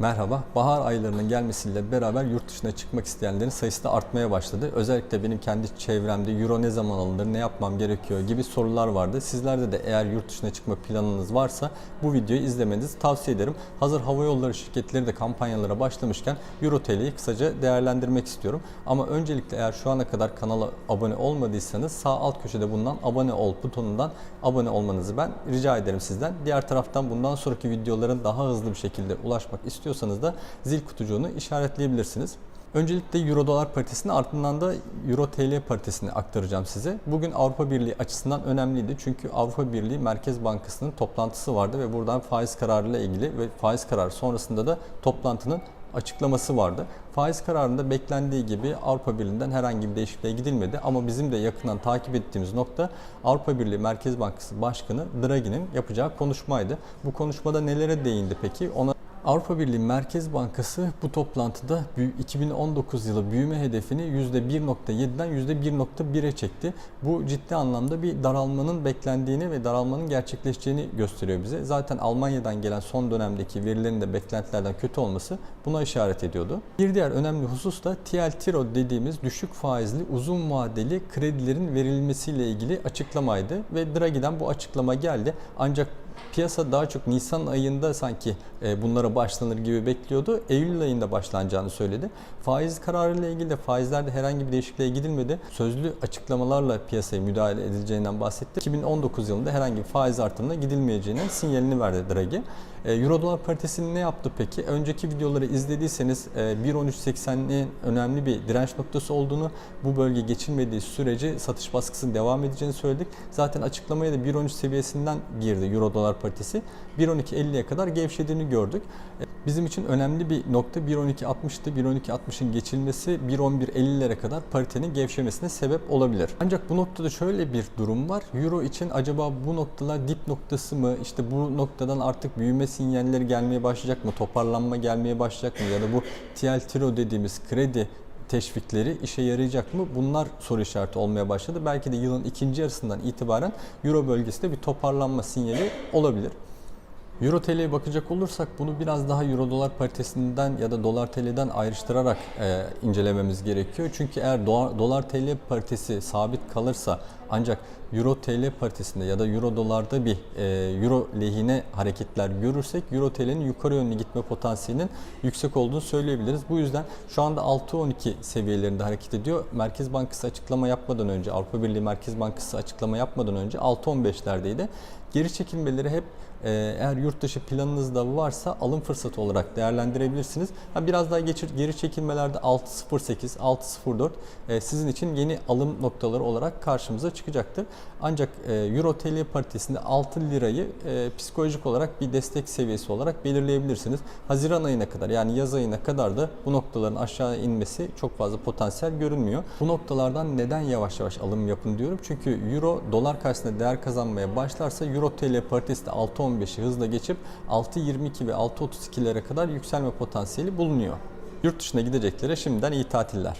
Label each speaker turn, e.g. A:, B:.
A: Merhaba. Bahar aylarının gelmesiyle beraber yurt dışına çıkmak isteyenlerin sayısı da artmaya başladı. Özellikle benim kendi çevremde euro ne zaman alınır, ne yapmam gerekiyor gibi sorular vardı. Sizlerde de eğer yurt dışına çıkma planınız varsa bu videoyu izlemenizi tavsiye ederim. Hazır hava yolları şirketleri de kampanyalara başlamışken Euro TL'yi kısaca değerlendirmek istiyorum. Ama öncelikle eğer şu ana kadar kanala abone olmadıysanız sağ alt köşede bulunan abone ol butonundan abone olmanızı ben rica ederim sizden. Diğer taraftan bundan sonraki videoların daha hızlı bir şekilde ulaşmak istiyorsanız da zil kutucuğunu işaretleyebilirsiniz. Öncelikle Euro dolar paritesini ardından da Euro TL paritesini aktaracağım size. Bugün Avrupa Birliği açısından önemliydi. Çünkü Avrupa Birliği Merkez Bankası'nın toplantısı vardı ve buradan faiz kararıyla ilgili ve faiz kararı sonrasında da toplantının açıklaması vardı. Faiz kararında beklendiği gibi Avrupa Birliği'nden herhangi bir değişikliğe gidilmedi ama bizim de yakından takip ettiğimiz nokta Avrupa Birliği Merkez Bankası Başkanı Draghi'nin yapacağı konuşmaydı. Bu konuşmada nelere değindi peki? Ona Avrupa Birliği Merkez Bankası bu toplantıda 2019 yılı büyüme hedefini %1.7'den %1.1'e çekti. Bu ciddi anlamda bir daralmanın beklendiğini ve daralmanın gerçekleşeceğini gösteriyor bize. Zaten Almanya'dan gelen son dönemdeki verilerin de beklentilerden kötü olması buna işaret ediyordu. Bir diğer önemli husus da TLTRO dediğimiz düşük faizli uzun vadeli kredilerin verilmesiyle ilgili açıklamaydı ve Draghi'den bu açıklama geldi. Ancak piyasa daha çok Nisan ayında sanki e, bunlara başlanır gibi bekliyordu. Eylül ayında başlanacağını söyledi. Faiz kararıyla ilgili de faizlerde herhangi bir değişikliğe gidilmedi. Sözlü açıklamalarla piyasaya müdahale edileceğinden bahsetti. 2019 yılında herhangi bir faiz artımına gidilmeyeceğinin sinyalini verdi Draghi. E, Euro dolar paritesini ne yaptı peki? Önceki videoları izlediyseniz 1.1380'in önemli bir direnç noktası olduğunu, bu bölge geçilmediği sürece satış baskısının devam edeceğini söyledik. Zaten açıklamaya da 1.13 seviyesinden girdi Euro dolar paritesi. 1.12.50'ye kadar gevşediğini gördük. Bizim için önemli bir nokta 1.12.60'tı. 1.12.60'ın geçilmesi 1.11.50'lere kadar paritenin gevşemesine sebep olabilir. Ancak bu noktada şöyle bir durum var. Euro için acaba bu noktalar dip noktası mı? İşte bu noktadan artık büyüme sinyalleri gelmeye başlayacak mı? Toparlanma gelmeye başlayacak mı? Ya da bu TLTRO dediğimiz kredi teşvikleri işe yarayacak mı? Bunlar soru işareti olmaya başladı. Belki de yılın ikinci yarısından itibaren Euro bölgesinde bir toparlanma sinyali olabilir. Euro TL'ye bakacak olursak bunu biraz daha Euro dolar paritesinden ya da dolar TL'den ayrıştırarak e, incelememiz gerekiyor. Çünkü eğer dolar, TL paritesi sabit kalırsa ancak Euro TL paritesinde ya da Euro dolarda bir e, Euro lehine hareketler görürsek Euro TL'nin yukarı yönlü gitme potansiyelinin yüksek olduğunu söyleyebiliriz. Bu yüzden şu anda 6.12 seviyelerinde hareket ediyor. Merkez Bankası açıklama yapmadan önce, Avrupa Birliği Merkez Bankası açıklama yapmadan önce 6.15'lerdeydi. Geri çekilmeleri hep e, eğer yurt dışı planınızda varsa alım fırsatı olarak değerlendirebilirsiniz. Ha, biraz daha geçir, geri çekilmelerde 6.08, 6.04 e, sizin için yeni alım noktaları olarak karşımıza çıkacaktır. Ancak e, Euro TL paritesinde 6 lirayı e, psikolojik olarak bir destek seviyesi olarak belirleyebilirsiniz. Haziran ayına kadar yani yaz ayına kadar da bu noktaların aşağı inmesi çok fazla potansiyel görünmüyor. Bu noktalardan neden yavaş yavaş alım yapın diyorum. Çünkü Euro dolar karşısında değer kazanmaya başlarsa Euro TL paritesi de 6.15'i hızla geçip 6.22 ve 6.32'lere kadar yükselme potansiyeli bulunuyor. Yurt dışına gideceklere şimdiden iyi tatiller.